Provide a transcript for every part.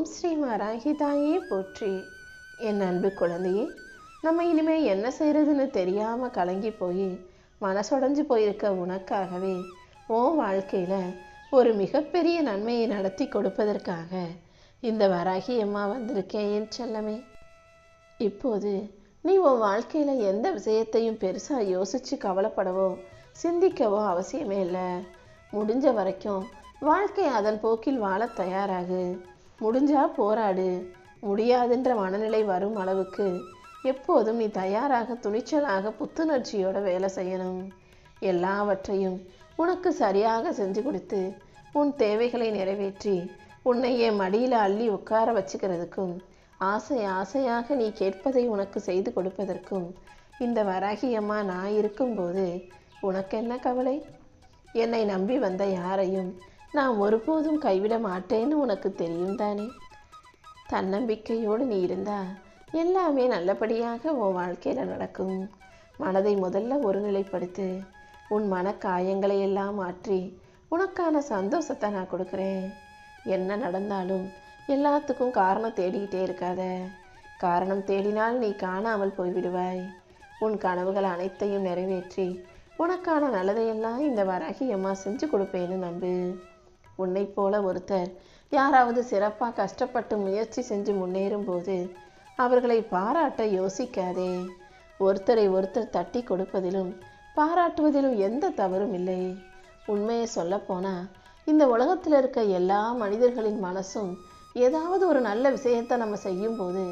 ஓம் ஸ்ரீ மராகிதாயே போற்றி. என் அன்பு குழந்தையே நம்ம இனிமேல் என்ன செய்யறதுன்னு தெரியாமல் கலங்கி போய் மனசுடைஞ்சு போயிருக்க உனக்காகவே உன் வாழ்க்கையில ஒரு மிகப்பெரிய நன்மையை நடத்தி கொடுப்பதற்காக இந்த வராகி அம்மா வந்திருக்கேன் என் செல்லமே. இப்போது நீ உன் வாழ்க்கையில எந்த விஷயத்தையும் பெருசாக யோசித்து கவலைப்படவோ சிந்திக்கவோ அவசியமே இல்லை. முடிஞ்ச வரைக்கும் வாழ்க்கை அதன் போக்கில் வாழ தயாராகு. முடிஞ்சா போராடு. முடியாதுன்ற மனநிலை வரும் அளவுக்கு. எப்போதும் நீ தயாராக துணிச்சலாக புத்துணர்ச்சியோட வேலை செய்யணும். எல்லாவற்றையும் உனக்கு சரியாக செஞ்சு கொடுத்து உன் தேவைகளை நிறைவேற்றி உன்னை என் அள்ளி உட்கார வச்சுக்கிறதுக்கும் ஆசை ஆசையாக நீ கேட்பதை உனக்கு செய்து கொடுப்பதற்கும் இந்த வராகியம்மா நான் இருக்கும்போது உனக்கு என்ன கவலை? என்னை நம்பி வந்த யாரையும் நான் ஒருபோதும் கைவிட மாட்டேன்னு உனக்கு தெரியும் தானே? தன்னம்பிக்கையோடு நீ இருந்தா எல்லாமே நல்லபடியாக உன் வாழ்க்கையில் நடக்கும். மனதை முதல்ல ஒருநிலைப்படுத்து. உன் மன காயங்களை எல்லாம் மாற்றி உனக்கான சந்தோஷத்தை நான் கொடுக்குறேன். என்ன நடந்தாலும் எல்லாத்துக்கும் காரணம் தேடிக்கிட்டே இருக்காத. காரணம் தேடினால் நீ காணாமல் போய்விடுவாய். உன் கனவுகள் அனைத்தையும் நிறைவேற்றி உனக்கான நல்லதையெல்லாம் இந்த வராகி அம்மா செஞ்சு கொடுப்பேன்னு நம்பு. உன்னை போல ஒருத்தர் யாராவது சிறப்பாக கஷ்டப்பட்டு முயற்சி செஞ்சு முன்னேறும் போது அவர்களை பாராட்ட யோசிக்காதே. ஒருத்தரை ஒருத்தர் தட்டி கொடுப்பதிலும் பாராட்டுவதிலும் எந்த தவறும் இல்லை. உண்மையை சொல்லப்போனால் இந்த உலகத்தில் இருக்க எல்லா மனிதர்களின் மனசும் ஏதாவது ஒரு நல்ல விஷயத்தை நம்ம செய்யும்போது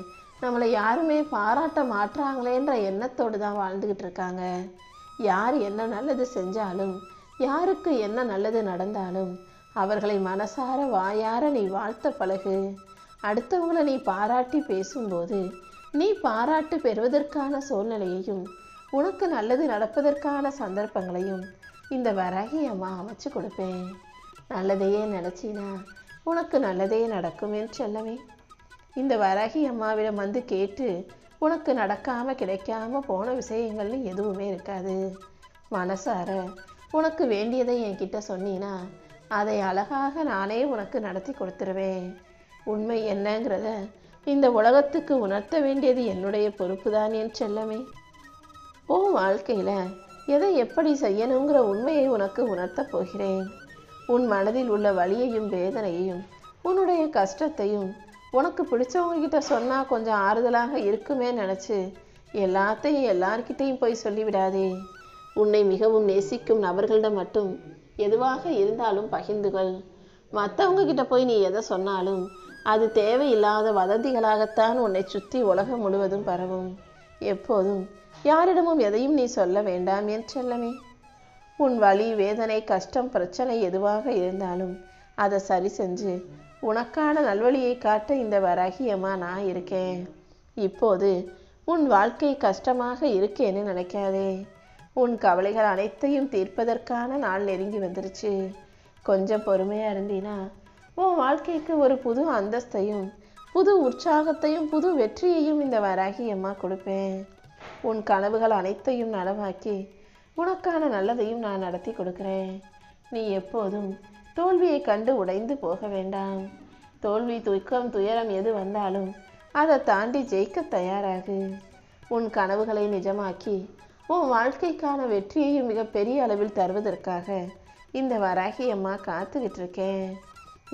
நம்மளை யாருமே பாராட்ட மாட்டுறாங்களேன்ற எண்ணத்தோடு தான் வாழ்ந்துக்கிட்டு இருக்காங்க. யார் என்ன நல்லது செஞ்சாலும் யாருக்கு என்ன நல்லது நடந்தாலும் அவர்களை மனசார வாயார நீ வாழ்த்த பழகு. அடுத்தவங்களை நீ பாராட்டி பேசும்போது நீ பாராட்டு பெறுவதற்கான சூழ்நிலையையும் உனக்கு நல்லது நடப்பதற்கான சந்தர்ப்பங்களையும் இந்த வரகி அம்மா அமைச்சு கொடுப்பேன். நல்லதையே நினச்சினா உனக்கு நல்லதே நடக்கும் என்று சொல்லவே. இந்த வரகி அம்மாவிடம் வந்து கேட்டு உனக்கு நடக்காமல் கிடைக்காம போன விஷயங்கள்னு எதுவுமே இருக்காது. மனசார உனக்கு வேண்டியதை என்கிட்ட சொன்னீன்னா அதை அழகாக நானே உனக்கு நடத்தி கொடுத்துருவேன். உண்மை என்னங்கிறத இந்த உலகத்துக்கு உணர்த்த வேண்டியது என்னுடைய பொறுப்பு தான் என் செல்லமே. உன் வாழ்க்கையில் எதை எப்படி செய்யணுங்கிற உண்மையை உனக்கு உணர்த்தப் போகிறேன். உன் மனதில் உள்ள வலியையும் வேதனையையும் உன்னுடைய கஷ்டத்தையும் உனக்கு பிடிச்சவங்க கிட்ட சொன்னால் கொஞ்சம் ஆறுதலாக இருக்குமே நினச்சி எல்லாத்தையும் எல்லார்கிட்டையும் போய் சொல்லிவிடாதே. உன்னை மிகவும் நேசிக்கும் நபர்களிடம் மட்டும் எதுவாக இருந்தாலும் பகிர்ந்துகள். மற்றவங்க கிட்ட போய் நீ எதை சொன்னாலும் அது தேவையில்லாத வதந்திகளாகத்தான் உன்னை சுற்றி உலகம் முழுவதும் பரவும். எப்போதும் யாரிடமும் எதையும் நீ சொல்ல வேண்டாம் என் செல்லமே. உன் வலி வேதனை கஷ்டம் பிரச்சனை எதுவாக இருந்தாலும் அதை சரி செஞ்சு உனக்கான நல்வழியை காட்ட இந்த வராகியம்மா நான் இருக்கேன். இப்போது உன் வாழ்க்கை கஷ்டமாக இருக்கேன்னு நினைக்காதே. உன் கவலைகள் அனைத்தையும் தீர்ப்பதற்கான நாள் நெருங்கி வந்துருச்சு. கொஞ்சம் பொறுமையாக இருந்தீனா உன் வாழ்க்கைக்கு ஒரு புது அந்தஸ்தையும் புது உற்சாகத்தையும் புது வெற்றியையும் இந்த வராகி அம்மா கொடுப்பேன். உன் கனவுகள் அனைத்தையும் நனவாக்கி உனக்கான நல்லதையும் நான் நடத்தி கொடுக்குறேன். நீ எப்போதும் தோல்வியை கண்டு உடைந்து போக வேண்டாம். தோல்வி துக்கம் துயரம் எது வந்தாலும் அதை தாண்டி ஜெயிக்க தயாராகு. உன் கனவுகளை நிஜமாக்கி உன் வாழ்க்கைக்கான வெற்றியையும் மிக பெரிய அளவில் தருவதற்காக இந்த வராகி அம்மா காத்துக்கிட்டு இருக்கேன்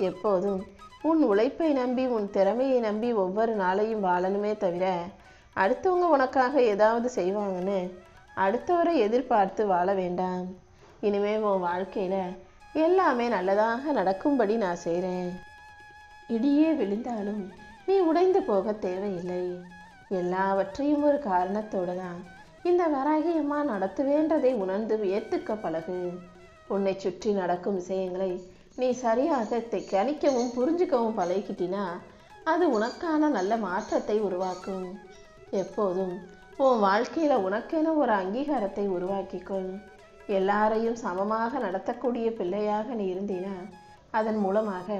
எப்போதும் உன் உழைப்பை நம்பி உன் திறமையை நம்பி ஒவ்வொரு நாளையும் வாழணுமே தவிர அடுத்தவங்க உனக்காக ஏதாவது செய்வாங்கன்னு அடுத்தவரை எதிர்பார்த்து வாழ வேண்டாம். இனிமே உன் வாழ்க்கையில் எல்லாமே நல்லதாக நடக்கும்படி நான் செய்கிறேன் இடியே விழுந்தாலும் நீ உடைந்து போக தேவையில்லை. எல்லாவற்றையும் ஒரு காரணத்தோடு தான் இந்த வராகியம்மா நடத்துவேன்றதை உணர்ந்து வியத்துக்க பழகு. உன்னை சுற்றி நடக்கும் விஷயங்களை நீ சரியாக கணிக்கவும் புரிஞ்சுக்கவும் பழகிக்கிட்டினா அது உனக்கான நல்ல மாற்றத்தை உருவாக்கும். எப்போதும் உன் வாழ்க்கையில் உனக்கென ஒரு அங்கீகாரத்தை உருவாக்கிக்கொள். எல்லாரையும் சமமாக நடத்தக்கூடிய பிள்ளையாக நீ இருந்தினா அதன் மூலமாக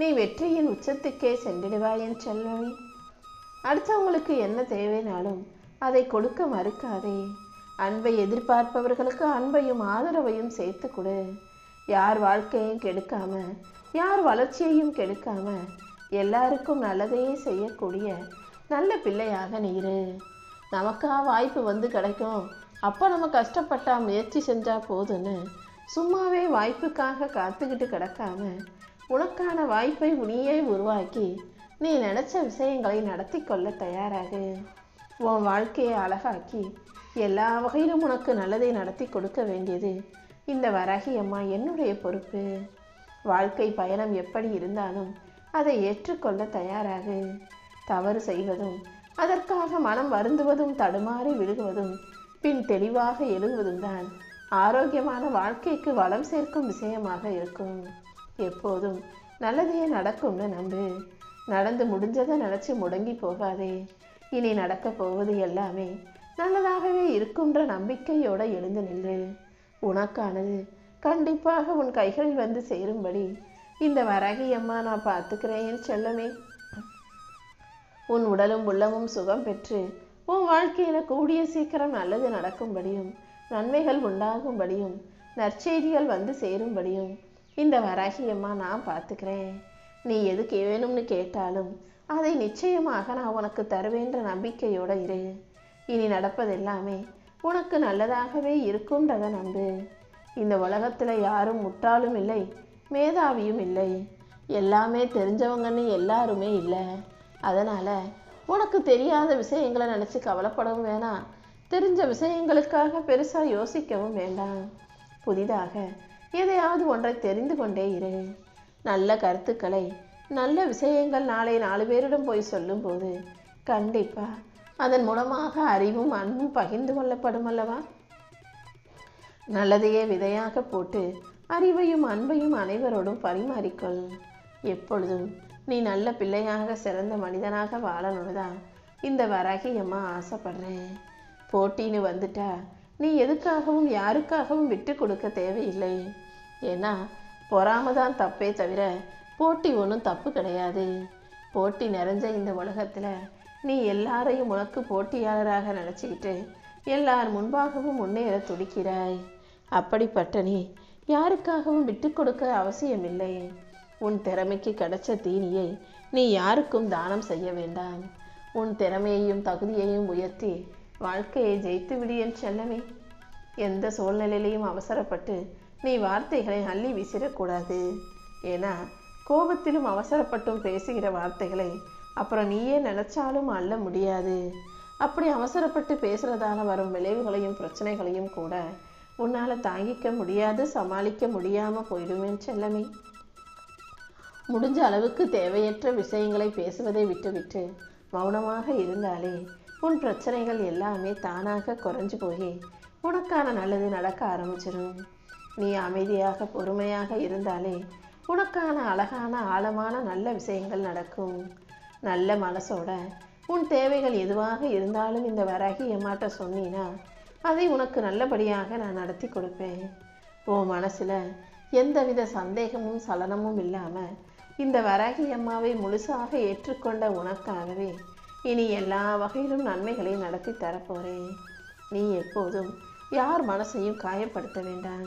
நீ வெற்றியின் உச்சத்துக்கே சென்றிடுவாய் என் செல்வமே. அடுத்தவங்களுக்கு என்ன தேவைனாலும் அதை கொடுக்க மறுக்காதே. அன்பை எதிர்பார்ப்பவர்களுக்கு அன்பையும் ஆதரவையும் சேர்த்து கொடு. யார் வாழ்க்கையும் கெடுக்காம யார் வளர்ச்சியையும் கெடுக்காம எல்லாருக்கும் நல்லதையே செய்யக்கூடிய நல்ல பிள்ளையாக நீ இரு. நமக்கா வாய்ப்பு வந்து கிடைக்கும். அப்போ நம்ம கஷ்டப்பட்டா முயற்சி செஞ்சா போதுன்னு சும்மாவே வாய்ப்புக்காக காத்துக்கிட்டு கிடக்காம உனக்கான வாய்ப்பை நீயே உருவாக்கி நீ நினச்ச விஷயங்களை நடத்தி கொள்ள தயாராகு. உன் வாழ்க்கையை அழகாக்கி எல்லா வகையிலும் உனக்கு நல்லதை நடத்தி கொடுக்க வேண்டியது. இந்த வராகி அம்மா என்னுடைய பொறுப்பு? வாழ்க்கை பயணம் எப்படி இருந்தாலும் அதை ஏற்றுக்கொள்ள தயாராகு. தவறு செய்வதும் அதற்காக மனம் வருந்துவதும் தடுமாறி விழுகுவதும் பின் தெளிவாக எழுதுவதும் தான் ஆரோக்கியமான வாழ்க்கைக்கு வளம் சேர்க்கும் விஷயமாக இருக்கும். எப்போதும் நல்லதே நடக்கும்னு நம்பு. நடந்து முடிஞ்சதை நினச்சி முடங்கி போகாதே. இனி நடக்கப் போவது எல்லாமே நல்லதாகவே இருக்குன்ற நம்பிக்கையோட எழுந்து நின்று உனக்கானது கண்டிப்பாக உன் கைகளில் வந்து சேரும்படி இந்த வரகி அம்மா நான் பார்த்துக்கிறேன் செல்லமே. உன் உடலும் உள்ளமும் சுகம் பெற்று உன் வாழ்க்கையில கூடிய சீக்கிரம் நல்லது நடக்கும்படியும் நன்மைகள் உண்டாகும்படியும் நற்செய்திகள் வந்து சேரும்படியும் இந்த வராகியம்மா நான் பார்த்துக்கிறேன். நீ எதுக்கு வேணும்னு கேட்டாலும் அதை நிச்சயமாக நான் உனக்கு தருவேன்ற நம்பிக்கையோடு இரு. இனி நடப்பதெல்லாமே உனக்கு நல்லதாகவே இருக்கும்ன்றத நம்பு. இந்த உலகத்தில் யாரும் முட்டாளும் இல்லை மேதாவியும் இல்லை. எல்லாமே தெரிஞ்சவங்கன்னு எல்லாருமே இல்லை. அதனால் உனக்கு தெரியாத விஷயங்களை நினச்சி கவலைப்படவும் வேணாம். தெரிஞ்ச விஷயங்களுக்காக பெருசாக யோசிக்கவும் வேண்டாம். புதிதாக எதையாவது ஒன்றை தெரிந்து கொண்டே இரு. நல்ல கருத்துக்களை நல்ல விஷயங்கள் நாளை நாலு பேரிடம் போய் சொல்லும்போது கண்டிப்பாக அதன் மூலமாக அறிவும் அன்பும் பகிர்ந்து கொள்ளப்படும் அல்லவா? நல்லதையே விதையாக போட்டு அறிவையும் அன்பையும் அனைவரோடும் பரிமாறிக்கொள். எப்பொழுதும் நீ நல்ல பிள்ளையாக சிறந்த மனிதனாக வாழணும்னு தான் இந்த வராகியம்மா ஆசைப்படுறேன். போட்டின்னு வந்துட்டா நீ எதுக்காகவும் யாருக்காகவும் விட்டு கொடுக்க தேவையில்லை. ஏன்னா பொறாம தான் தப்பே தவிர போட்டி ஒன்றும் தப்பு கிடையாது. போட்டி நிறைஞ்ச இந்த உலகத்தில் நீ எல்லாரையும் உனக்கு போட்டியாளராக நினச்சிக்கிட்டு எல்லார் முன்பாகவும் முன்னேற துடிக்கிறாய். அப்படிப்பட்ட நீ யாருக்காகவும் விட்டு கொடுக்க அவசியமில்லை. உன் திறமைக்கு கிடைச்ச தீனியை நீ யாருக்கும் தானம் செய்ய வேண்டாம். உன் திறமையையும் தகுதியையும் உயர்த்தி வாழ்க்கையை ஜெயித்து விடு என் செல்லமே. எந்த சூழ்நிலையிலையும் அவசரப்பட்டு நீ வார்த்தைகளை அள்ளி வீசிடக்கூடாது ஏன்னா கோபத்திலும் அவசரப்பட்டும் பேசுகிற வார்த்தைகளை அப்புறம் நீயே நினைச்சாலும் அள்ள முடியாது. அப்படி அவசரப்பட்டு பேசுறதால வரும் விளைவுகளையும் பிரச்சனைகளையும் கூட உன்னால தாங்கிக்க முடியாது சமாளிக்க முடியாம போயிடுவேன் செல்லமே. முடிஞ்ச அளவுக்கு தேவையற்ற விஷயங்களை பேசுவதை விட்டுவிட்டு மௌனமாக இருந்தாலே உன் பிரச்சனைகள் எல்லாமே தானாக குறைஞ்சு போய் உனக்கான நல்லது நடக்க ஆரம்பிச்சிடும் நீ அமைதியாக பொறுமையாக இருந்தாலே உனக்கான அழகான ஆழமான நல்ல விஷயங்கள் நடக்கும். நல்ல மனசோட உன் தேவைகள் எதுவாக இருந்தாலும் இந்த வராகி ஏமாட்ட சொன்னீனா அதை உனக்கு நல்லபடியாக நான் நடத்தி கொடுப்பேன். உன் மனசில் எந்தவித சந்தேகமும் சலனமும் இல்லாமல் இந்த வராகி அம்மாவை முழுசாக ஏற்றுக்கொண்ட உனக்காகவே இனி எல்லா வகையிலும் நன்மைகளை நடத்தி தரப்போகிறேன் நீ எப்போதும் யார் மனசையும் காயப்படுத்த வேண்டாம்.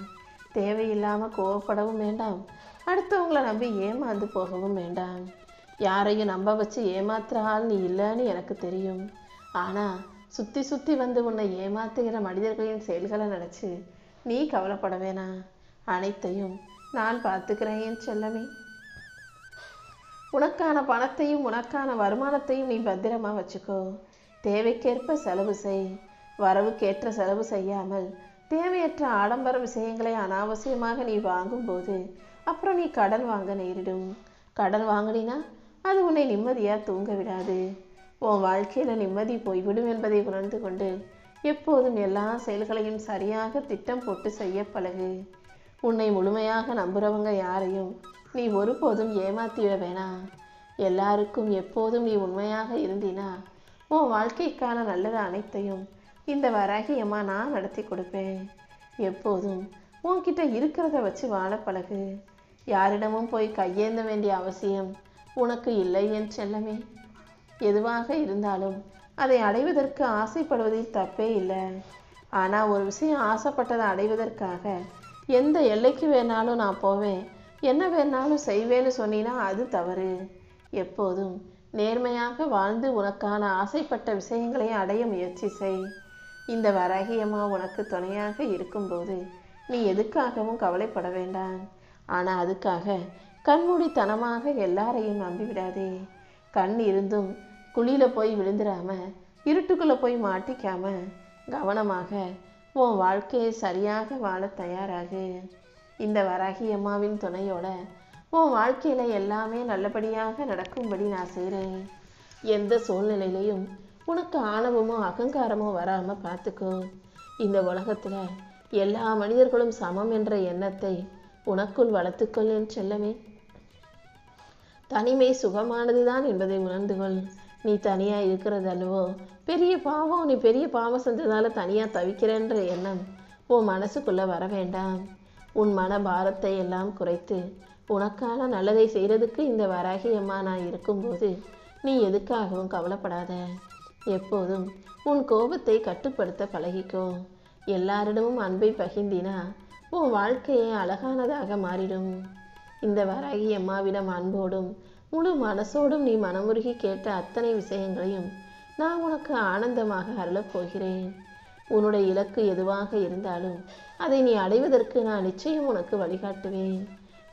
தேவையில்லாமல் கோவப்படவும் வேண்டாம். அடுத்தவங்கள நம்பி ஏமாந்து போகவும் வேண்டாம். யாரையும் நம்ப வச்சு ஏமாத்துற ஆள் நீ இல்லைன்னு எனக்கு தெரியும். ஆனால் சுற்றி சுற்றி வந்து உன்னை ஏமாத்துகிற மனிதர்களின் செயல்களை நினச்சி நீ கவலைப்பட வேணாம். அனைத்தையும் நான் பார்த்துக்கிறேன் என் செல்லமே. உனக்கான பணத்தையும் உனக்கான வருமானத்தையும் நீ பத்திரமா வச்சுக்கோ. தேவைக்கேற்ப செலவு செய். வரவுக்கேற்ற செலவு செய்யாமல் தேவையற்ற ஆடம்பர விஷயங்களை அனாவசியமாக நீ வாங்கும்போது அப்புறம் நீ கடன் வாங்க நேரிடும். கடன் வாங்கினா அது உன்னை நிம்மதியாக தூங்க விடாது. உன் வாழ்க்கையில் நிம்மதி போய்விடும் என்பதை உணர்ந்து கொண்டு எப்போதும் எல்லா செயல்களையும் சரியாக திட்டம் போட்டு செய்ய பழகு. உன்னை முழுமையாக நம்புறவங்க யாரையும் நீ ஒருபோதும் ஏமாத்திட வேணாம் எல்லாருக்கும் எப்போதும் நீ உண்மையாக இருந்தினா உன் வாழ்க்கைக்கான நல்லது அனைத்தையும் இந்த வராகியம்மா நான் நடத்தி கொடுப்பேன். எப்போதும் உன்கிட்ட இருக்கிறத வச்சு வாழ பழகு. யாரிடமும் போய் கையேந்த வேண்டிய அவசியம் உனக்கு இல்லை என் செல்லமே. எதுவாக இருந்தாலும் அதை அடைவதற்கு ஆசைப்படுவதில் தப்பே இல்லை. ஆனால் ஒரு விஷயம் ஆசைப்பட்டதை அடைவதற்காக எந்த எல்லைக்கு வேணாலும் நான் போவேன். என்ன வேணாலும் செய்வேன்னு சொன்னீன்னா அது தவறு. எப்போதும் நேர்மையாக வாழ்ந்து உனக்கான ஆசைப்பட்ட விஷயங்களை அடைய முயற்சி செய். இந்த வரகியமாக உனக்கு துணையாக இருக்கும்போது நீ எதுக்காகவும் கவலைப்பட வேண்டாம். ஆனால் அதுக்காக கண்மூடித்தனமாக எல்லாரையும் நம்பிவிடாதே. கண் இருந்தும் குழியில் போய் விழுந்துடாம இருட்டுக்குள்ளே போய் மாட்டிக்காம கவனமாக உன் வாழ்க்கையை சரியாக வாழ தயாராகு. இந்த வராகி அம்மாவின் துணையோட உன் வாழ்க்கையில் எல்லாமே நல்லபடியாக நடக்கும்படி நான் செய்கிறேன் எந்த சூழ்நிலையிலையும் உனக்கு ஆணவமோ அகங்காரமோ வராமல் பார்த்துக்கோ இந்த உலகத்தில் எல்லா மனிதர்களும் சமம் என்ற எண்ணத்தை உனக்குள் வளர்த்துக்கொள் என் செல்லமே. தனிமை சுகமானதுதான் என்பதை உணர்ந்து கொள். நீ தனியா இருக்கிறது அல்லவோ பெரிய பாவம் நீ பெரிய பாவம் செஞ்சதால தனியா தவிக்கிறேன்ற எண்ணம் உன் மனசுக்குள்ள வர வேண்டாம். உன் மன பாரத்தை எல்லாம் குறைத்து உனக்கான நல்லதை செய்யறதுக்கு இந்த வராகி அம்மா நான் இருக்கும்போது நீ எதுக்காகவும் கவலைப்படாத. எப்போதும் உன் கோபத்தை கட்டுப்படுத்த பழகிக்கோ. எல்லாரிடமும் அன்பை பகிர்ந்தினா உன் வாழ்க்கையே அழகானதாக மாறிடும். இந்த வராகி அம்மாவிடம் அன்போடும் முழு மனசோடும் நீ மனமுருகி கேட்ட அத்தனை விஷயங்களையும் நான் உனக்கு ஆனந்தமாக அருளப் போகிறேன். உன்னுடைய இலக்கு எதுவாக இருந்தாலும் அதை நீ அடைவதற்கு நான் நிச்சயம் உனக்கு வழிகாட்டுவேன்.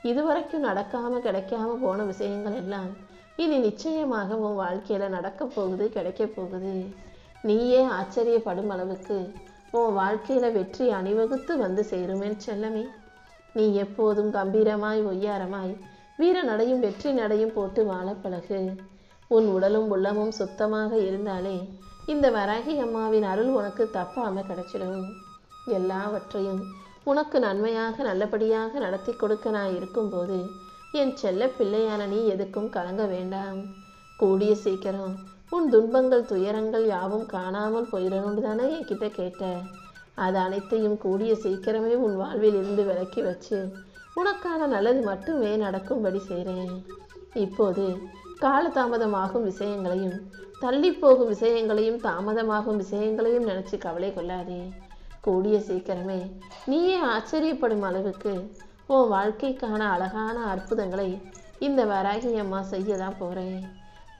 இதுவரைக்கும் நடக்காம கிடைக்காம போன விஷயங்கள் எல்லாம் இனி நிச்சயமாக உன் வாழ்க்கையில நடக்கப் போகுது கிடைக்கப் போகுது. நீயே ஆச்சரியப்படும் அளவுக்கு உன் வாழ்க்கையில் வெற்றி அணிவகுத்து வந்து சேருமேன் செல்லமே. நீ எப்போதும் கம்பீரமாய் ஒய்யாரமாய் வீர நடையும் வெற்றி நடையும் போட்டு வாழ பழகு. உன் உடலும் உள்ளமும் சுத்தமாக இருந்தாலே இந்த வராகி அம்மாவின் அருள் உனக்கு தப்பாம கிடைச்சிடும். எல்லாவற்றையும் உனக்கு நன்மையாக நல்லபடியாக நடத்தி கொடுக்க நான் இருக்கும்போது என் செல்ல பிள்ளையான நீ எதுக்கும் கலங்க வேண்டாம். கூடிய சீக்கிரம் உன் துன்பங்கள் துயரங்கள் யாவும் காணாமல் போயிடணும்னு தானே என்கிட்ட கேட்ட? அது அனைத்தையும் கூடிய சீக்கிரமே உன் வாழ்வில் இருந்து விலக்கி வச்சு உனக்கான நல்லது மட்டுமே நடக்கும்படி செய்கிறேன் இப்போது காலதாமதமாகும் விஷயங்களையும் தள்ளி போகும் விஷயங்களையும் தாமதமாகும் விஷயங்களையும் நினச்சி கவலை கொள்ளாதே. கூடிய சீக்கிரமே நீயே ஆச்சரியப்படும் அளவுக்கு உன் வாழ்க்கைக்கான அழகான அற்புதங்களை இந்த வராகி அம்மா செய்ய தான் போகிறேன்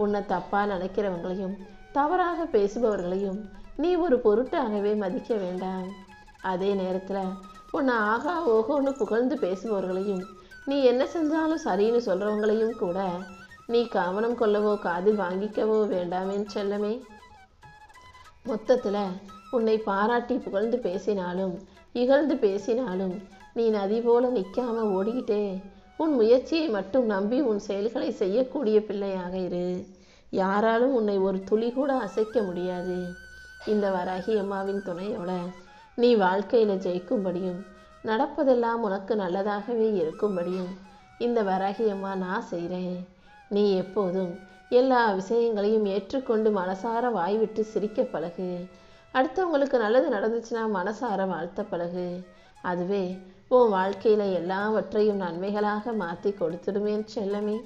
உன்னை தப்பாக நினைக்கிறவங்களையும் தவறாக பேசுபவர்களையும் நீ ஒரு பொருட்டாகவே மதிக்க வேண்டாம். அதே நேரத்துல உன்னை ஆகா ஓகோன்னு புகழ்ந்து பேசுபவர்களையும் நீ என்ன செஞ்சாலும் சரின்னு சொல்றவங்களையும் கூட நீ கவனம் கொள்ளவோ காதில் வாங்கிக்கவோ வேண்டாமேன் செல்லமே. மொத்தத்துல உன்னை பாராட்டி புகழ்ந்து பேசினாலும் இகழ்ந்து பேசினாலும் நீ நதி போல நிற்காம ஓடிக்கிட்டே உன் முயற்சியை மட்டும் நம்பி உன் செயல்களை செய்யக்கூடிய பிள்ளையாக இரு. யாராலும் உன்னை ஒரு துளி கூட அசைக்க முடியாது. இந்த வராகி அம்மாவின் துணையோட நீ வாழ்க்கையில் ஜெயிக்கும்படியும் நடப்பதெல்லாம் உனக்கு நல்லதாகவே இருக்கும்படியும் இந்த வராகி அம்மா நான் செய்கிறேன் நீ எப்போதும் எல்லா விஷயங்களையும் ஏற்றுக்கொண்டு மனசார வாய் விட்டு சிரிக்க பழகு. அடுத்தவங்களுக்கு நல்லது நடந்துச்சுன்னா மனசார வாழ்த்த பழகு. அதுவே உன் வாழ்க்கையில் எல்லாவற்றையும் நன்மைகளாக மாற்றி கொடுத்துடுமேன் செல்லமே.